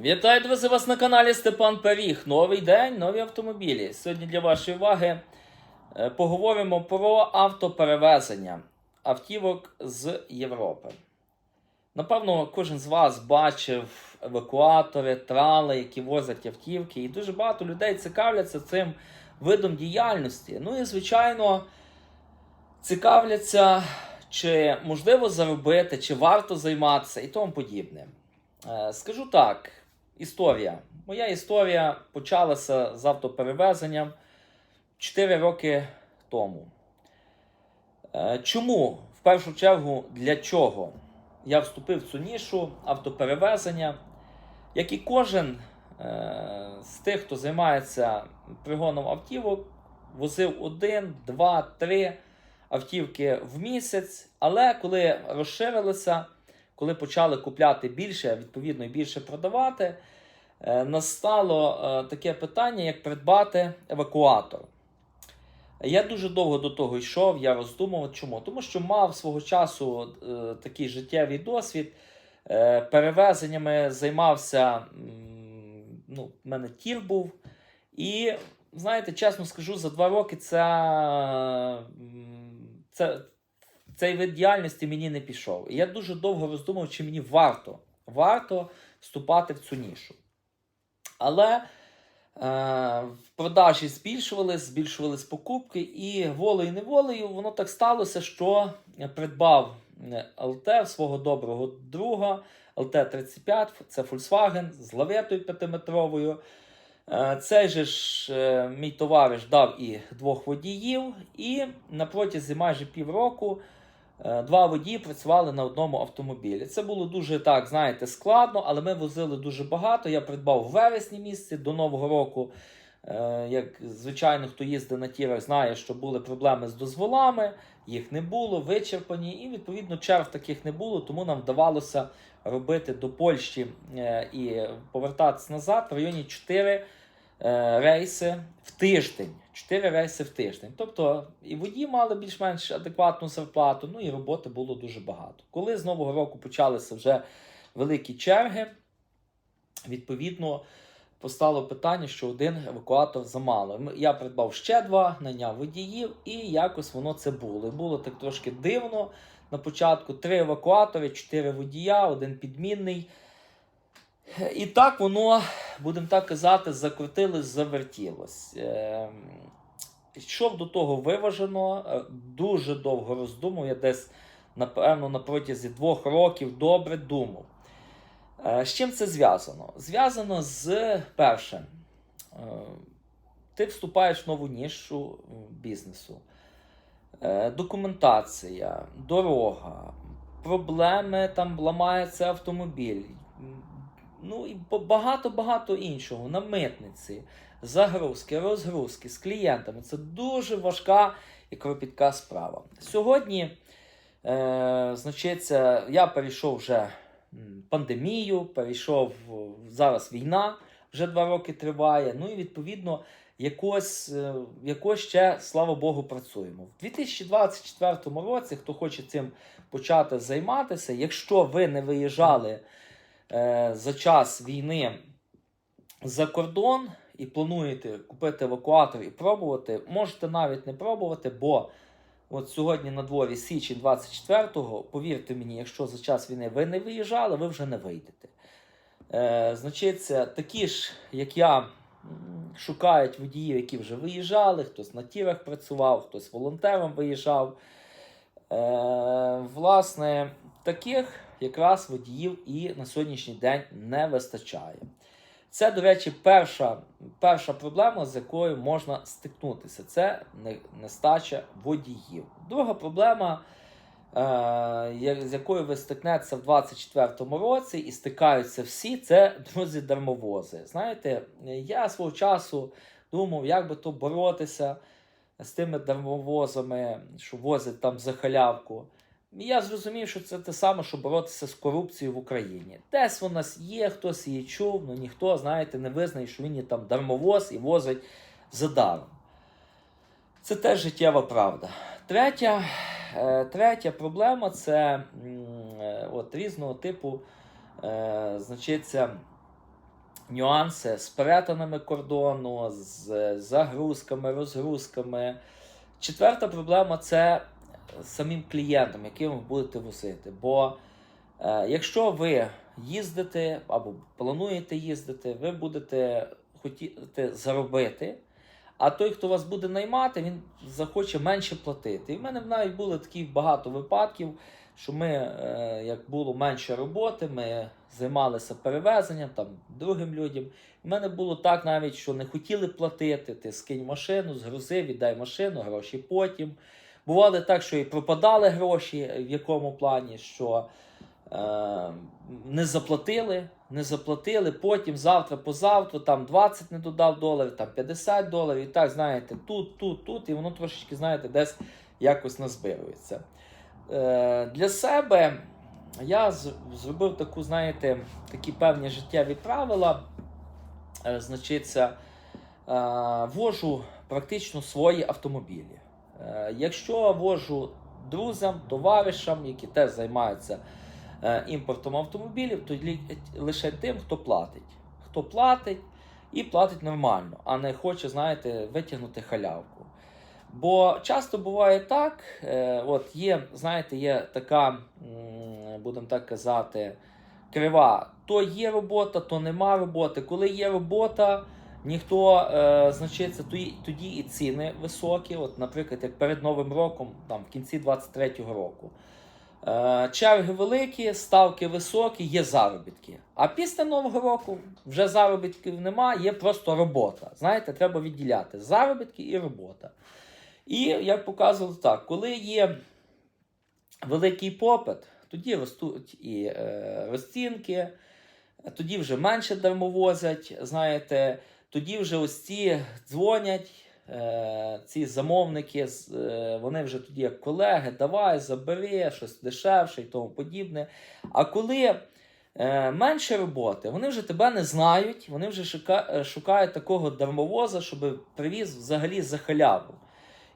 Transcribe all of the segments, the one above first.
Вітаю друзі, вас на каналі Степан Періг. Новий день, нові автомобілі. Сьогодні для вашої уваги е, поговоримо про автоперевезення автівок з Європи. Напевно, кожен з вас бачив евакуатори, трали, які возять автівки, і дуже багато людей цікавляться цим видом діяльності. Ну і, звичайно, цікавляться, чи можливо заробити, чи варто займатися і тому подібне. Е, Скажу так, історія. Моя історія почалася з автоперевезенням 4 роки тому. Е, Чому? В першу чергу, для чого я вступив в цю нішу автоперевезення, як і кожен е, з тих, хто займається пригоном автівок, возив один, два, три автівки в місяць. Але коли розширилися, коли почали купляти більше, відповідно і більше продавати, е, настало е, таке питання, як придбати евакуатор. Я дуже довго до того йшов, я роздумував. Чому? Тому що мав свого часу е, такий життєвий досвід. Перевезеннями займався. Ну, в мене тір був. І, знаєте, чесно скажу, за два роки це, це, цей вид діяльності мені не пішов. І я дуже довго роздумав, чи мені варто, варто вступати в цю нішу. Але е, в продажі збільшувались, збільшувались покупки, і волею-неволею воно так сталося, що придбав е, ЛТ свого доброго друга ЛТ-35, це Volkswagen з лаветою 5-метровою. Е, Цей же ж е, мій товариш дав і двох водіїв, і на протязі майже півроку е, два водії працювали на одному автомобілі. Це було дуже так, знаєте, складно, але ми возили дуже багато. Я придбав в вересні місяці до Нового року. Е, Як звичайно, хто їздить на тірах, знає, що були проблеми з дозволами, їх не було, вичерпані, і відповідно черг таких не було, тому нам вдавалося робити до Польщі е, і повертатися назад в районі 4 е, рейси в тиждень. 4 рейси в тиждень. Тобто і водії мали більш-менш адекватну зарплату, ну і роботи було дуже багато. Коли з Нового року почалися вже великі черги, відповідно. Постало питання, що один евакуатор замало. Я придбав ще два, найняв водіїв, і якось воно це було. Було так трошки дивно. На початку три евакуатори, чотири водія, один підмінний. І так воно, будемо так казати, закрутилось, завертілось. Ем, Йшов до того виважено, е, дуже довго роздумав. Я десь, напевно, на протязі двох років добре думав. Е, З чим це зв'язано? Зв'язано з першим. Е, Ти вступаєш в нову нішу бізнесу. Документація, дорога, проблеми, там ламається автомобіль. Ну і ба- багато-багато іншого на митниці, загрузки, розгрузки з клієнтами. Це дуже важка і кропітка справа. Сьогодні, е, значиться, я перейшов вже пандемію, перейшов зараз війна, вже два роки триває. Ну і відповідно, якось, е, якось ще, слава Богу, працюємо. В 2024 році, хто хоче цим почати займатися, якщо ви не виїжджали за час війни за кордон і плануєте купити евакуатор і пробувати, можете навіть не пробувати, бо От сьогодні на дворі січень 24-го, повірте мені, якщо за час війни ви не виїжджали, ви вже не вийдете. Е, значить, такі ж, як я, шукають водіїв, які вже виїжджали, хтось на тірах працював, хтось волонтером виїжджав. Е, власне, таких якраз водіїв і на сьогоднішній день не вистачає. Це, до речі, перша, перша проблема, з якою можна стикнутися. Це нестача водіїв. Друга проблема, е, з якою ви стикнетеся в 2024 році, і стикаються всі, це друзі дармовози. Знаєте, я свого часу думав, як би то боротися з тими дармовозами, що возять там за халявку. І я зрозумів, що це те саме, що боротися з корупцією в Україні. Десь у нас є, хтось її чув, але ніхто, знаєте, не визнає, що він є там дармовоз і возить за даром. Це теж життєва правда. Третя, е, третя проблема це е, от, різного типу, е, значиться, нюанси з перетинами кордону, з загрузками, розгрузками. Четверта проблема це самим клієнтам, яким ви будете возити. Бо е, якщо ви їздите або плануєте їздити, ви будете хотіти заробити. А той, хто вас буде наймати, він захоче менше платити. І в мене навіть було такі багато випадків, що ми, е, як було менше роботи, ми займалися перевезенням там другим людям. У мене було так навіть, що не хотіли платити. Ти скинь машину, згрузи, віддай машину, гроші потім. Бувало так, що і пропадали гроші, в якому плані, що е, не заплатили, не заплатили, потім завтра, позавтра, там 20 не додав доларів, там 50 доларів, і так, знаєте, тут, тут, тут, і воно трошечки, знаєте, десь якось назбирується. Е, для себе я зробив таку, знаєте, такі певні життєві правила. Е, значиться, е, вожу практично свої автомобілі. Е, Якщо вожу друзям, товаришам, які теж займаються е, імпортом автомобілів, то лише тим, хто платить. Хто платить і платить нормально, а не хоче, знаєте, витягнути халявку. Бо часто буває так, е, от є, знаєте, є така, будемо так казати, крива. То є робота, то нема роботи. Коли є робота, ніхто е, значиться, тоді, тоді і ціни високі. От, наприклад, як перед Новим роком, там в кінці 23-го року. Е, черги великі, ставки високі, є заробітки. А після Нового року вже заробітків нема, є просто робота. Знаєте, треба відділяти заробітки і робота. І як показувало так, коли є великий попит, тоді ростуть і е, розцінки, тоді вже менше дармовозять, знаєте, тоді вже ось ці дзвонять, е, ці замовники, е, вони вже тоді як колеги, давай, забери щось дешевше і тому подібне. А коли е, менше роботи, вони вже тебе не знають, вони вже шукають такого дармовоза, щоб привіз взагалі за халяву.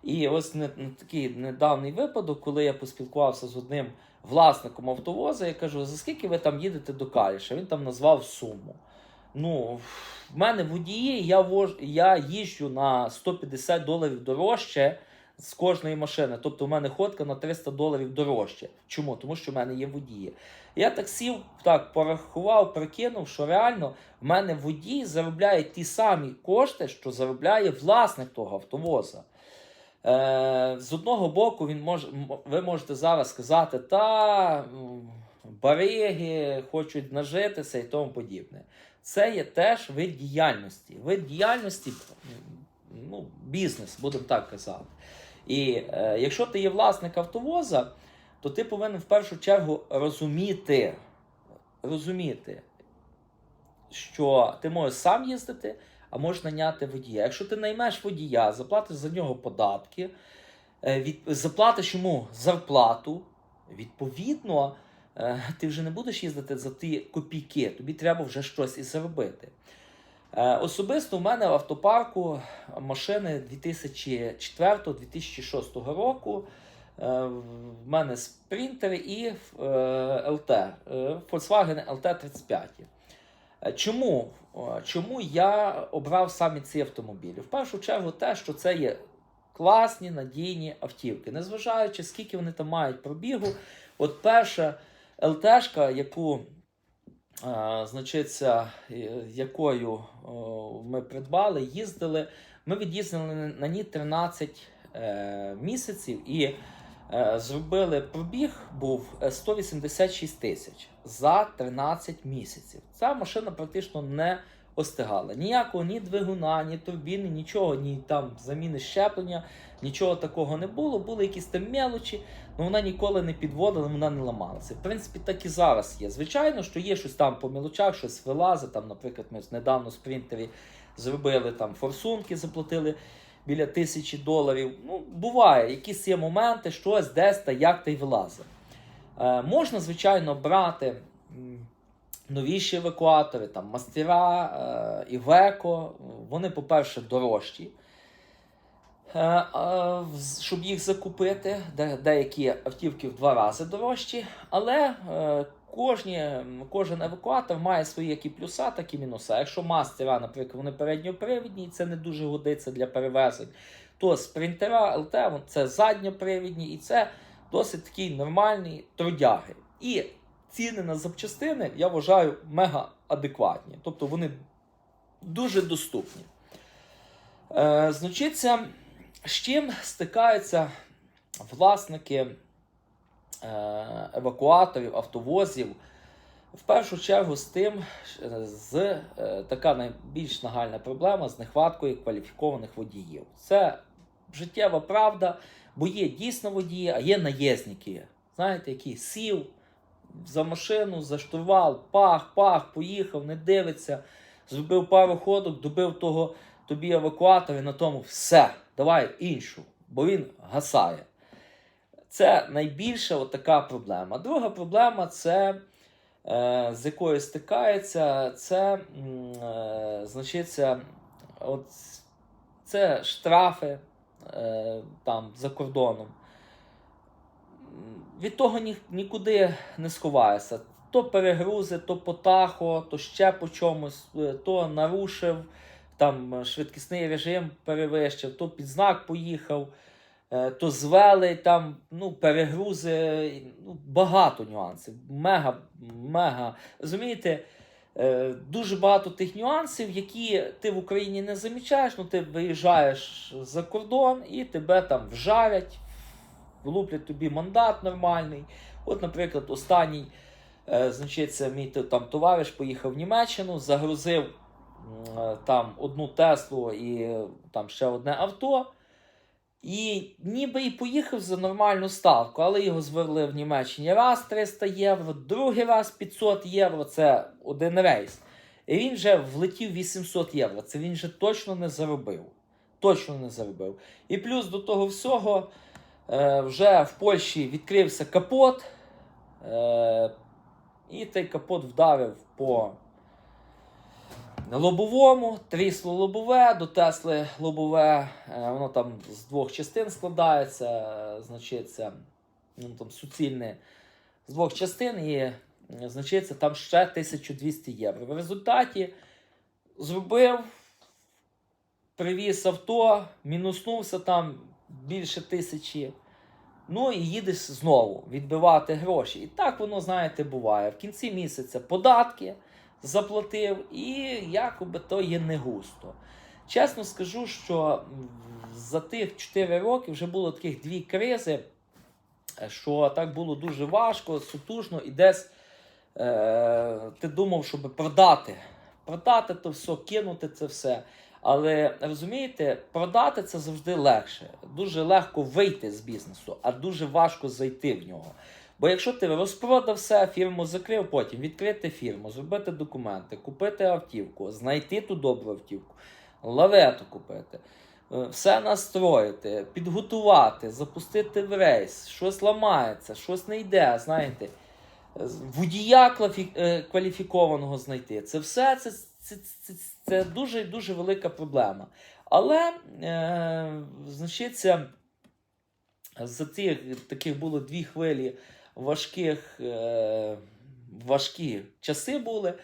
І ось не такий недавній випадок, коли я поспілкувався з одним власником автовоза, я кажу, за скільки ви там їдете до Каліша? Він там назвав суму. Ну, в мене водії, я, вож, я їжджу на 150 доларів дорожче з кожної машини. Тобто в мене ходка на 300 доларів дорожче. Чому? Тому що в мене є водії. Я так сів, так порахував, прикинув, що реально в мене водій заробляє ті самі кошти, що заробляє власник того автовоза. Е, з одного боку, він може, ви можете зараз сказати, та бариги хочуть нажитися і тому подібне. Це є теж вид діяльності. Вид діяльності, ну, бізнес, будемо так казати. І е, якщо ти є власник автовоза, то ти повинен в першу чергу розуміти, розуміти, що ти можеш сам їздити, а можеш наняти водія. Якщо ти наймеш водія, заплатиш за нього податки, е, від, заплатиш йому зарплату, відповідно, ти вже не будеш їздити за ті копійки, тобі треба вже щось і заробити. Е, Особисто в мене в автопарку машини 2004-2006 року. Е, В мене спринтери і е, ЛТ, е, Volkswagen LT35. Е, Чому? Чому я обрав саме ці автомобілі? В першу чергу, те, що це є класні надійні автівки, незважаючи, скільки вони там мають пробігу. От перша ЛТшка, яку е, значиться, е, якою ми придбали, їздили. Ми від'їздили на- ній 13 е, місяців і е, зробили пробіг був е, 186 тисяч за 13 місяців. Ця машина практично не остигала. Ніякого ні двигуна, ні турбіни, нічого, ні там заміни щеплення, нічого такого не було. Були якісь там мелочі, але вона ніколи не підводила, вона не ламалася. В принципі, так і зараз є. Звичайно, що є щось там по мелочах, щось вилазить. Там, наприклад, ми недавно спринтері зробили там форсунки, заплатили біля тисячі доларів. Ну, буває, якісь є моменти, щось десь та як та й вилазить. Е, можна, звичайно, брати новіші евакуатори, там мастера, е, Івеко. Вони, по-перше, дорожчі. Е, щоб їх закупити, деякі автівки в два рази дорожчі, але е, кожні, кожен евакуатор має свої як і плюса, так і мінуса. Якщо мастера, наприклад, вони передньопривідні, і це не дуже годиться для перевезень, то спринтера ЛТ це задньопривідні, і це досить такі нормальні трудяги. І ціни на запчастини я вважаю мега адекватні. Тобто вони дуже доступні. Е, значиться, з чим стикаються власники е, евакуаторів, автовозів. В першу чергу з тим, е, з е, така найбільш нагальна проблема з нехваткою кваліфікованих водіїв. Це життєва правда, бо є дійсно водії, а є наєзники. Знаєте, які сів за машину, за штурвал, пах, пах, поїхав, не дивиться, зробив пару ходок, добив того тобі евакуатор і на тому все, давай іншу, бо він гасає. Це найбільша така проблема. Друга проблема це, е, з якою стикається, це, е, значиться, от, це штрафи е, там, за кордоном. Від того ні, нікуди не сховаєшся. То перегрузи, то по тахо, то ще по чомусь, е, то нарушив, там е, швидкісний режим перевищив, то під знак поїхав, е, то звели там, ну, перегрузи, ну, багато нюансів. Мега, мега. Розумієте, е, дуже багато тих нюансів, які ти в Україні не замічаєш, ну ти виїжджаєш за кордон і тебе там вжарять, влуплять тобі мандат нормальний. От, наприклад, останній, значить, мій там товариш поїхав в Німеччину, загрузив там одну Теслу і е, там ще одне авто. І ніби і поїхав за нормальну ставку, але його зверли в Німеччині раз 300 євро, другий раз 500 євро це один рейс. І він вже влетів 800 євро. Це він вже точно не заробив. Точно не заробив. І плюс до того всього, е, вже в Польщі відкрився капот, е, і той капот вдарив по лобовому, трісло лобове, до Тесли лобове, е, воно там з двох частин складається, е, значить, ну, там суцільне з двох частин і е, значить, це там ще 1200 євро. В результаті зробив, привіз авто, мінуснувся там більше тисячі. Ну і їдеш знову відбивати гроші. І так воно, знаєте, буває. В кінці місяця податки заплатив, і якоби то є не густо. Чесно скажу, що за тих 4 роки вже було таких дві кризи, що так було дуже важко, сутужно, і десь е, ти думав, щоб продати. Продати то все, кинути це все. Але розумієте, продати це завжди легше. Дуже легко вийти з бізнесу, а дуже важко зайти в нього. Бо якщо ти розпродав все, фірму закрив, потім відкрити фірму, зробити документи, купити автівку, знайти ту добру автівку, лавету купити, е, все настроїти, підготувати, запустити в рейс, щось ламається, щось не йде, знаєте, водія е, кваліфікованого знайти. Це все це, це, це, це дуже дуже велика проблема. Але, е, значиться, за ці таких було дві хвилі важких, е, важкі часи були.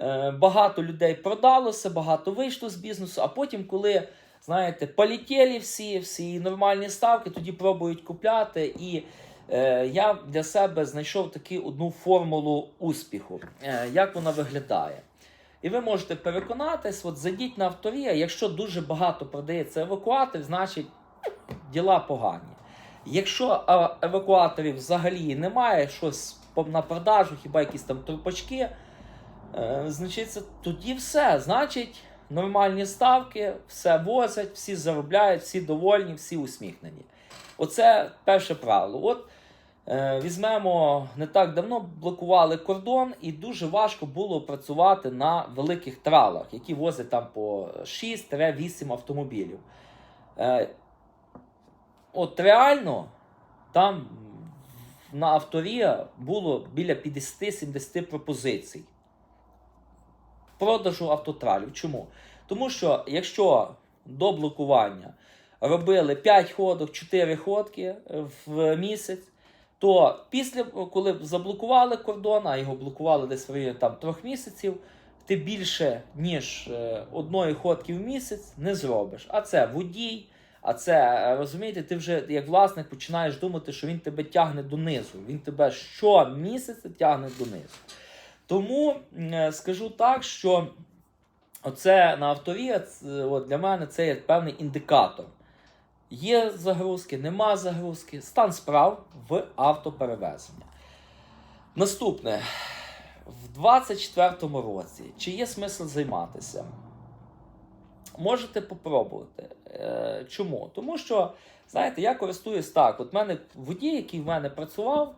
Е, багато людей продалося, багато вийшло з бізнесу, а потім, коли, знаєте, полетіли всі, всі нормальні ставки, тоді пробують купляти. І е, я для себе знайшов таку одну формулу успіху, як вона виглядає. І ви можете переконатись, от зайдіть на авторія, якщо дуже багато продається евакуаторів, значить діла погані. Якщо евакуаторів взагалі немає, щось на продажу, хіба якісь там трупачки, е, значить, тоді все. Значить, нормальні ставки, все возять, всі заробляють, всі довольні, всі усміхнені. Оце перше правило. От е, візьмемо не так давно блокували кордон, і дуже важко було працювати на великих тралах, які возять там по 6-8 автомобілів. От реально там на авторія було біля 50-70 пропозицій продажу автотралів. Чому? Тому що якщо до блокування робили 5 ходок, 4 ходки в місяць, то після, коли заблокували кордон, а його блокували десь в районі там трьох місяців, ти більше, ніж е, одної ходки в місяць не зробиш. А це водій, а це, е, розумієте, ти вже як власник починаєш думати, що він тебе тягне донизу. Він тебе щомісяця тягне донизу. Тому е, скажу так, що оце на авторі от для мене це є певний індикатор. Є загрузки, нема загрузки, стан справ в автоперевезення. Наступне. В 24-му році чи є смисл займатися? Можете попробувати. Е, чому? Тому що, знаєте, я користуюсь так. От мене водій, який в мене працював,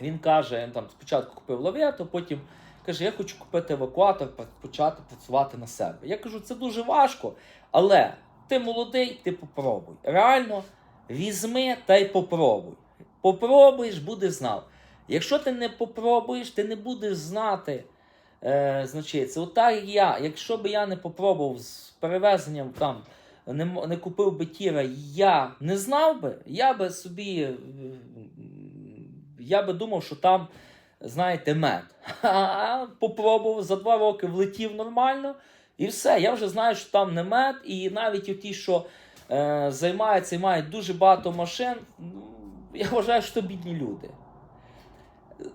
він каже, він там спочатку купив лавету, потім каже, я хочу купити евакуатор, почати працювати на себе. Я кажу, це дуже важко, але ти молодий, ти попробуй. Реально, візьми та й попробуй. Попробуєш, будеш знав. Якщо ти не попробуєш, ти не будеш знати. Е, значить, отак як я. Якщо б я не попробував з перевезенням там, не, не купив би тіра, я не знав би, я би собі. е, Я би думав, що там, знаєте, мед. А попробував за два роки влетів нормально, і все. Я вже знаю, що там не мед, і навіть ті, що е, займаються і мають дуже багато машин, ну, я вважаю, що то бідні люди.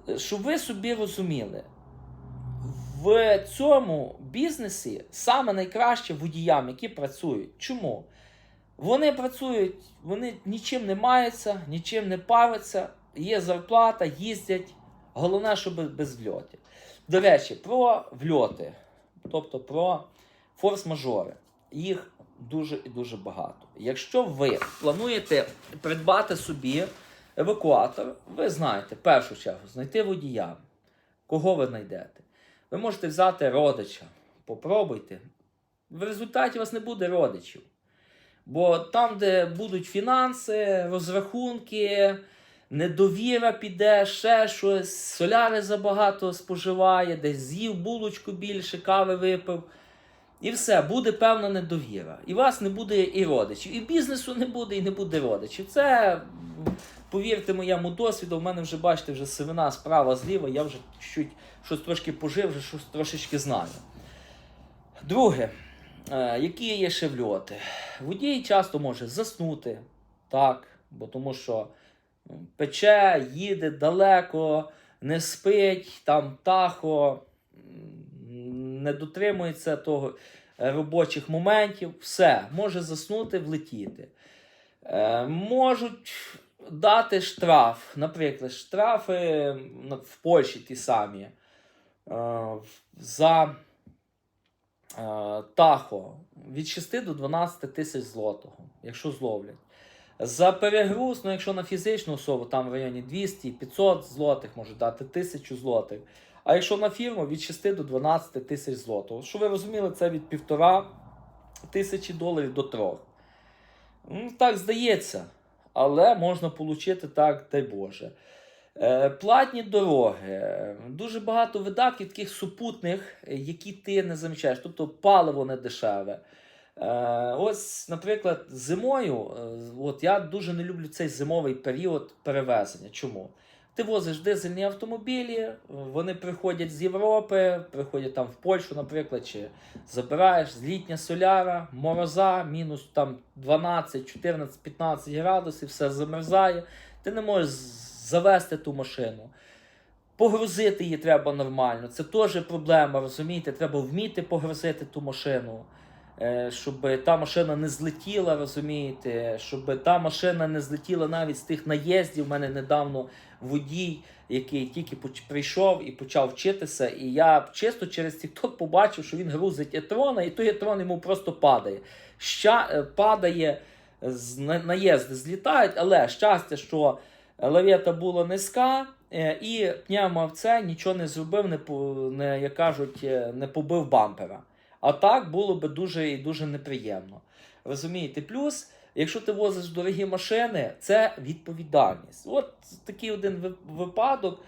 Е, Щоб ви собі розуміли, в цьому бізнесі саме найкраще водіям, які працюють. Чому? Вони працюють, вони нічим не маються, нічим не паряться, є зарплата, їздять. Головне, щоб без вльотів. До речі, про вльоти, тобто про форс-мажори. Їх дуже і дуже багато. Якщо ви плануєте придбати собі евакуатор, ви знаєте, в першу чергу, знайти водія. Кого ви знайдете? Ви можете взяти родича, попробуйте. В результаті у вас не буде родичів. Бо там, де будуть фінанси, розрахунки, недовіра піде, ще щось, соляри забагато споживає, десь з'їв булочку більше, кави випив. І все, буде певна недовіра. І вас не буде і родичів, і бізнесу не буде, і не буде родичів. Це, повірте моєму досвіду, в мене вже, бачите, вже сивина справа зліва, я вже чуть щось трошки пожив, вже щось трошечки знаю. Друге, е, які є ще вльоти? Водій часто може заснути, так, бо тому що пече, їде далеко, не спить, там тахо, не дотримується того е, робочих моментів, все, може заснути, влетіти. Е, можуть дати штраф, наприклад, штрафи в Польщі ті самі е, за е, тахо від 6 до 12 тисяч злотого, якщо зловлять. За перегруз, ну якщо на фізичну особу, там в районі 200-500 злотих можуть дати 1000 злотих. А якщо на фірму від 6 до 12 тисяч злотого. Що ви розуміли, це від півтора тисячі доларів до трьох. Ну, так здається, але можна отримати так, дай Боже. Е, Платні дороги. Дуже багато видатків таких супутних, які ти не замічаєш. Тобто паливо не дешеве. Е, Ось, наприклад, зимою, е, от я дуже не люблю цей зимовий період перевезення. Чому? Ти возиш дизельні автомобілі, вони приходять з Європи, приходять там в Польщу, наприклад, чи забираєш з літня соляра, мороза, мінус там 12, 14, 15 градусів, все замерзає. Ти не можеш завести ту машину. Погрузити її треба нормально. Це теж проблема, розумієте? Треба вміти погрузити ту машину. Е, Щоб та машина не злетіла, розумієте, щоб та машина не злетіла навіть з тих наїздів. У мене недавно водій, який тільки прийшов і почав вчитися. І я чисто через TikTok побачив, що він грузить етрона, і той етрон йому просто падає. Ща, е, падає, наїзди злітають, але щастя, що лавета була низька, е, і пневмоавце нічого не зробив, не, не, як кажуть, не побив бампера. А так було би дуже і дуже неприємно. Розумієте? Плюс, якщо ти возиш дорогі машини, це відповідальність. От такий один випадок.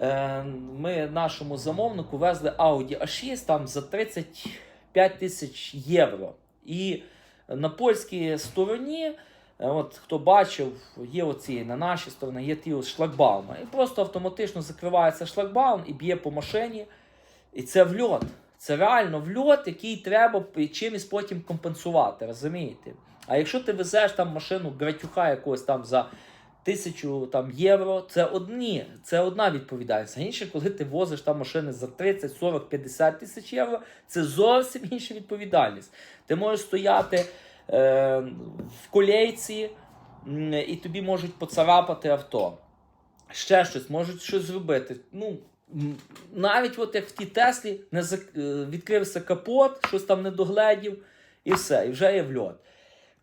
Е, Ми нашому замовнику везли Audi A6 там за 35 тисяч євро. І на польській стороні Е, От хто бачив, є оці на нашій стороні, є ті шлагбауми. І просто автоматично закривається шлагбаум і б'є по машині. І це вльот. Це реально вльот, який треба чимось потім компенсувати, розумієте? А якщо ти везеш там машину гратюха якогось там за тисячу там, євро, це одні, це одна відповідальність. А інше, коли ти возиш там машини за 30, 40, 50 тисяч євро, це зовсім інша відповідальність. Ти можеш стояти е, в колейці, і тобі можуть поцарапати авто. Ще щось, можуть щось зробити. Ну, навіть от як в тій Теслі не е, відкрився капот, щось там не догледів, і все, і вже є вльот.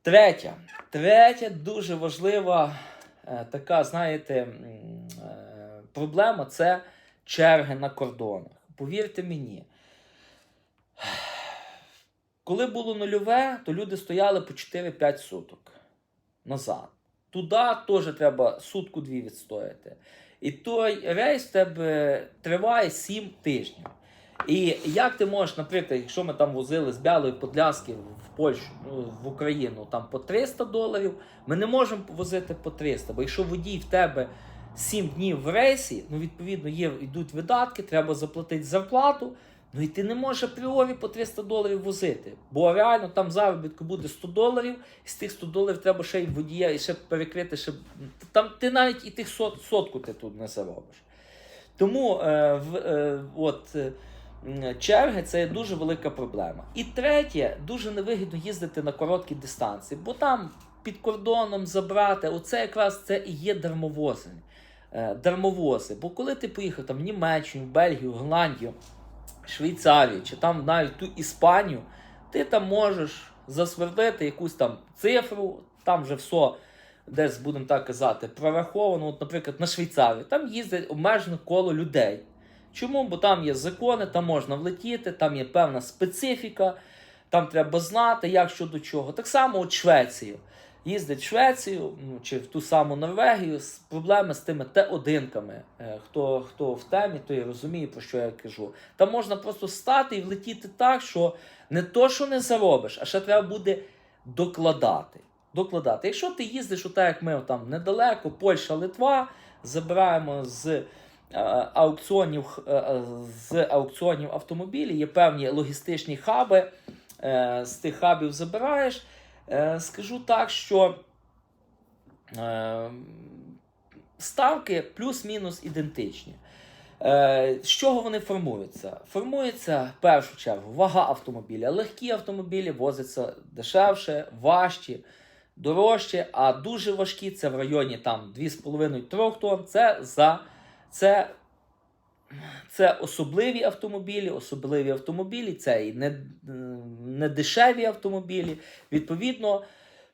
Третя, третя дуже важлива е, така, знаєте, е, проблема це черги на кордонах. Повірте мені. Коли було нульове, то люди стояли по 4-5 суток назад. Туди теж треба сутку-дві відстояти. І той рейс в тебе триває 7 тижнів. І як ти можеш, наприклад, якщо ми там возили з Бялої Подляски в Польщу, ну, в Україну там по 300 доларів, ми не можемо возити по 300, бо якщо водій в тебе 7 днів в рейсі, ну відповідно є, йдуть видатки, треба заплатити зарплату. Ну і ти не можеш апріорі по 300 доларів возити. Бо реально там заробітку буде 100 доларів, і з тих 100 доларів треба ще й водія, і ще перекрити, ще... там ти навіть і тих сот, сотку ти тут не заробиш. Тому е, в, е, от, е, черги це дуже велика проблема. І третє, дуже невигідно їздити на короткі дистанції, бо там під кордоном забрати, оце якраз це і є дармовози. Е, дармовози. Бо коли ти поїхав там в Німеччину, в Бельгію, в Голландію, Швейцарію чи там навіть ту Іспанію, ти там можеш засвердити якусь там цифру, там вже все десь, будемо так казати, прораховано. От, наприклад, на Швейцарію, там їздить обмежене коло людей. Чому? Бо там є закони, там можна влетіти, там є певна специфіка, там треба знати, як що до чого. Так само от Швецію. Їздить в Швецію ну, чи в ту саму Норвегію з проблеми з тими Т-1-ками. Е, Хто, хто в темі, той розуміє, про що я кажу. Там можна просто стати і влетіти так, що не то, що не заробиш, а ще треба буде докладати. докладати. Якщо ти їздиш, отак, як ми там недалеко, Польща, Литва, забираємо з е, аукціонів, е, з аукціонів автомобілів, є певні логістичні хаби, з тих хабів забираєш. Е, Скажу так, що е, ставки плюс-мінус ідентичні. Е, З чого вони формуються? Формується в першу чергу вага автомобіля. Легкі автомобілі возяться дешевше, важчі, дорожче, а дуже важкі це в районі там 2,5-3 тонн. Це за це, це особливі автомобілі, особливі автомобілі, це і не, не дешеві автомобілі. Відповідно,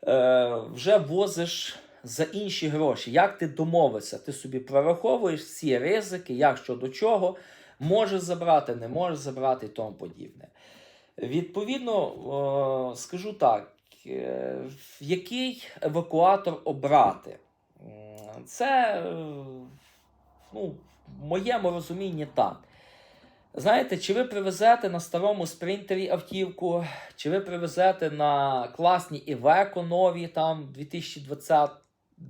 е, вже возиш за інші гроші. Як ти домовишся? Ти собі прораховуєш всі ризики, як що до чого, можеш забрати, не можеш забрати і тому подібне. Відповідно, е, скажу так, е, який евакуатор обрати? Це, ну, в моєму розумінні так. Знаєте, чи ви привезете на старому спринтері автівку, чи ви привезете на класній Івеко нові там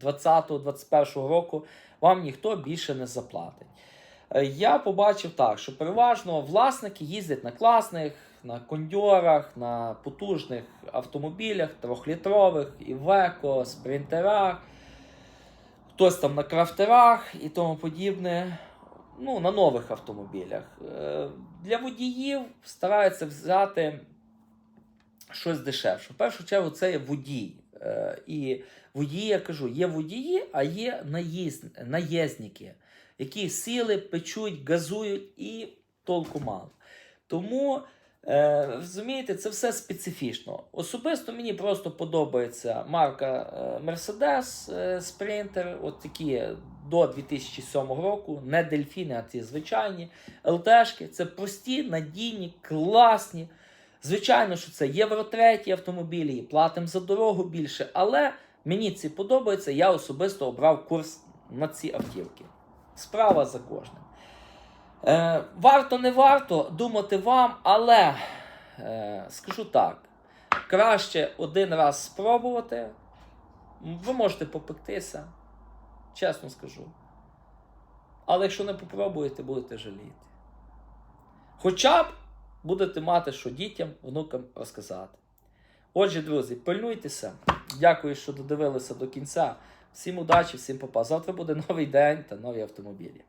2020-2021 року, вам ніхто більше не заплатить. Е, Я побачив так, що переважно власники їздять на класних, на кондьорах, на потужних автомобілях, трьохлітрових, Івеко, спринтерах, хтось там на крафтерах і тому подібне ну, на нових автомобілях. Е, Для водіїв стараються взяти щось дешевше. В першу чергу це є водій. Е, І водії, я кажу, є водії, а є наїзд, наїзники, які сіли, печуть, газують і толку мало. Тому, е, розумієте, це все специфічно. Особисто мені просто подобається марка е, Mercedes е, Sprinter, от такі до 2007 року, не дельфіни, а ці звичайні ЛТшки. Це прості, надійні, класні. Звичайно, що це Євро 3 автомобілі, і платимо за дорогу більше, але мені ці подобається. Я особисто обрав курс на ці автівки. Справа за кожним. Е, варто, не варто думати вам, але е, скажу так: краще один раз спробувати, Ви можете попектися, чесно скажу. Але якщо не попробуєте, будете жаліти. Хоча б будете мати, що дітям, внукам розказати. Отже, друзі, пильнуйтеся. Дякую, що додивилися до кінця. Всім удачі, всім попа. Завтра буде новий день та нові автомобілі.